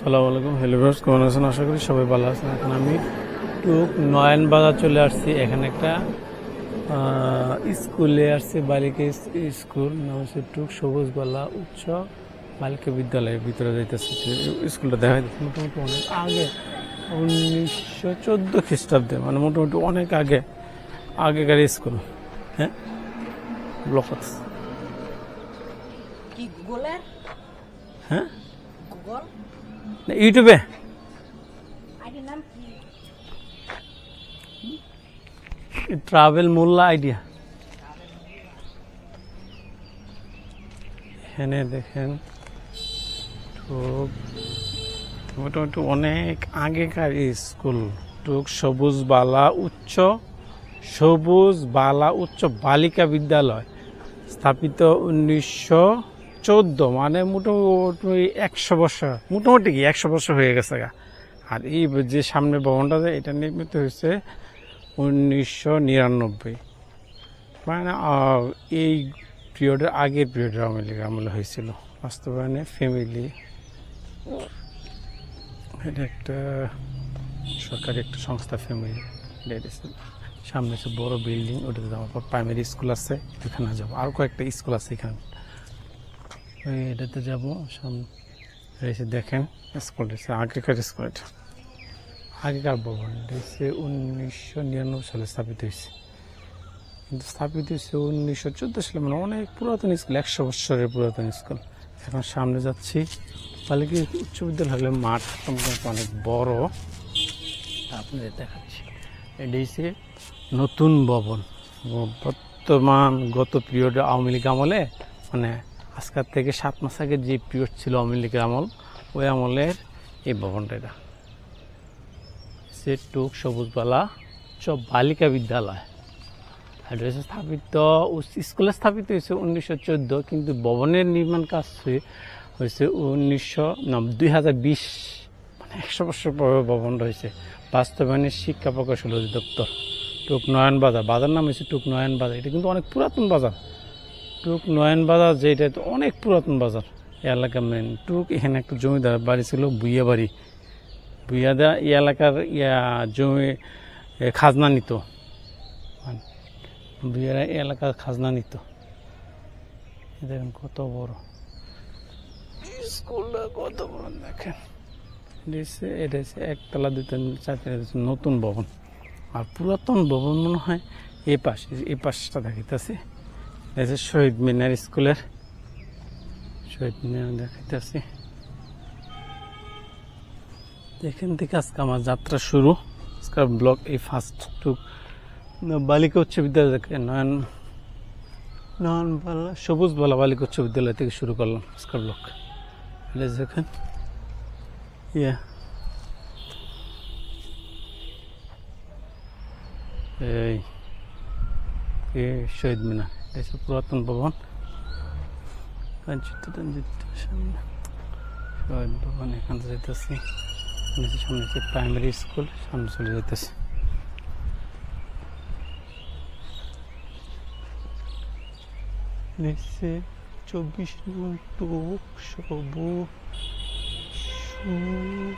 সালাম আলাইকুম। Hello verse কেমন আছেন? আশা করি সবাই ভালো আছেন। এখন আমি টুক নয়ন বাজার চলে আসছি। এখানে একটা স্কুলে আসছে বালিকা স্কুল। নাম হচ্ছে টুক সবুজ বালা উচ্চ বালিকা বিদ্যালয়ের ভিতরে যাইতেছে। স্কুলটা দেখা যাচ্ছে মোটামুটি অনেক আগে উনিশশো চোদ্দ খ্রিস্টাব্দে মানে মোটামুটি অনেক আগে আগেকার স্কুল। হ্যাঁ? ব্লক হ্যাঁ? ইউটিউবে? Travel Molla idea. এখানে দেখেন মোটামুটি অনেক আগেকার স্কুল। টুক সবুজ বালা উচ্চ সবুজ বালা উচ্চ বালিকা বিদ্যালয়। স্থাপিত উনিশশো চোদ্দ মানে মোটামুটি একশো বছর মোটামুটি কি একশো বছর হয়ে গেছে গা। আর এই যে সামনে ভবনটা আছে, এটা নির্মিত হয়েছে উনিশশো নিরানব্বই। মানে এই পিরিয়ডের আগের পিরিয়ডের আওয়ামী লীগ আমলে হয়েছিল। বাস্তবায়নে ফ্যামিলি এটা একটা সরকারি একটা সংস্থা ফ্যামিলি সামনে আছে বড় বিল্ডিং ওটাতে যাওয়ার পর প্রাইমারি স্কুল আছে এখানে যাব। আর কয়েকটা স্কুল আছে এখানে। ওই এটাতে যাব, সামনে এসে দেখেন স্কুল রয়েছে আগেকার স্কুল এটা আগেকার ভবন হচ্ছে উনিশশো নিরানব্বই সালে স্থাপিত হয়েছে। কিন্তু স্থাপিত হয়েছে উনিশশো চোদ্দ সালে মানে অনেক পুরাতন স্কুল একশো বছরের পুরাতন স্কুল এখন সামনে যাচ্ছি বালিকা উচ্চ বিদ্যালয় মাঠ অনেক বড়? আপনাদের দেখাচ্ছি। এটা হচ্ছে নতুন ভবন। বর্তমান গত পিরিয়ডে আওয়ামী লীগ আমলে মানে আজকের থেকে সাত মাস আগে যে পিরিয়ড ছিল আওয়ামী লীগের আমল, ওই আমলের এই ভবনটা এটা। সে টুক সবুজবালা সব বালিকা বিদ্যালয়। এটা স্থাপিত স্কুলে স্থাপিত হয়েছে উনিশশো চোদ্দ, কিন্তু ভবনের নির্মাণ কাজ হয়ে- হয়েছে উনিশশো দুই হাজার বিশ মানে একশো বছর পরে ভবন রয়েছে। বাস্তবায়নের শিক্ষা প্রকৌশল অধিদপ্তর, টুক নয়ন বাজার বাজার নাম হয়েছে টুক নয়ন বাজার এটা কিন্তু অনেক পুরাতন বাজার। টুক, নয়ন বাজার যেটা অনেক পুরাতন বাজার। এই এলাকার মেন টুক, এখানে একটা জমিদার বাড়ি ছিল, বুইয়া বাড়ি। বুইয়াদা এই এলাকার, ইয়া, জমি খাজনা নিত। মানে বুইয়ারা এলাকার খাজনা নিত। দেখেন কত বড়। স্কুলটা কত বড়, দেখেন। এটা হচ্ছে একতলা দুতলা চারতলা নতুন ভবন। আর পুরাতন ভবন মনে হয় এই পাশে এই পাশটা দেখাইতেছে। শহীদ মিনার স্কুলের, শহীদ মিনার দেখাইতেছে। এখান থেকে আজকে আমার যাত্রা শুরু। আজকের ব্লক এই ফার্স্ট টু বালিকা উচ্চ বিদ্যালয় থেকে নয়ন নয়ন বালা, সবুজ বালা বালিকা উচ্চ বিদ্যালয় থেকে শুরু করলাম আজকের ব্লক এটা দেখেন, ইয়া। এই শহীদ মিনার। হচ্ছে পুরাতন ভবন। ভবন এখান থেকে যেতেছি নিচে সামনে হচ্ছে প্রাইমারি স্কুল সামনে চলে যেতেছে নিচে চব্বিশ টুক সবু সু-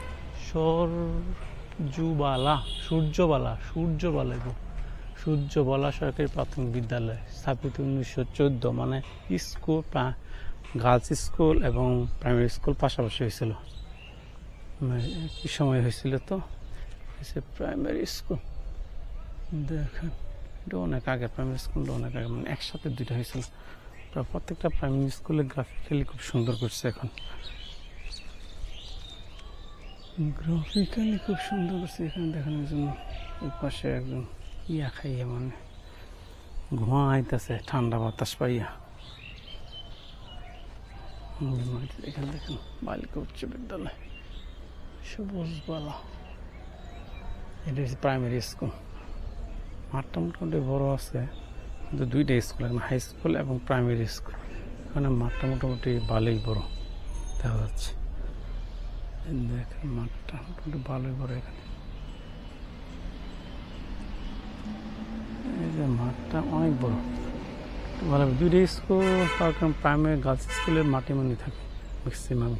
সরজুবালা সূর্যবালা সূর্যবালা গো সূর্যবালা সরকারি প্রাথমিক বিদ্যালয় স্থাপিত উনিশশো চোদ্দ মানে স্কুল গার্লস স্কুল এবং প্রাইমারি স্কুল পাশাপাশি হয়েছিল। একই সময় হয়েছিল তো, হয়েছে প্রাইমারি স্কুল। দেখেন, এটা অনেক আগে, প্রাইমারি স্কুলটা অনেক আগে মানে একসাথে দুইটা হয়েছিল। প্রত্যেকটা প্রাইমারি স্কুলে গ্রাফিক্যালি খুব সুন্দর করছে এখন। গ্রাফিক্যালি খুব সুন্দর করছে, এখানে দেখেন একজন ওই পাশে একজন ইয়া খাইয়া মানে। আইতেছে, ঠান্ডা বাতাস পাইয়া। এখানে দেখেন বালিকা উচ্চ বিদ্যালয়। সবুজ বালা। এটা হচ্ছে প্রাইমারি স্কুল মাঠটা মোটামুটি বড় আছে, কিন্তু দুইটা স্কুল এখন হাই স্কুল এবং প্রাইমারি স্কুল এখানে মাঠটা মোটামুটি ভালোই বড়, দেখা যাচ্ছে। দেখেন মাঠটা মোটামুটি ভালোই বড় এখানে। মাঠটা অনেক বড়। ভালো দুইটা স্কুল প্রাইমারি গার্লস স্কুলের মাটি মানি থাকে ম্যাক্সিমাম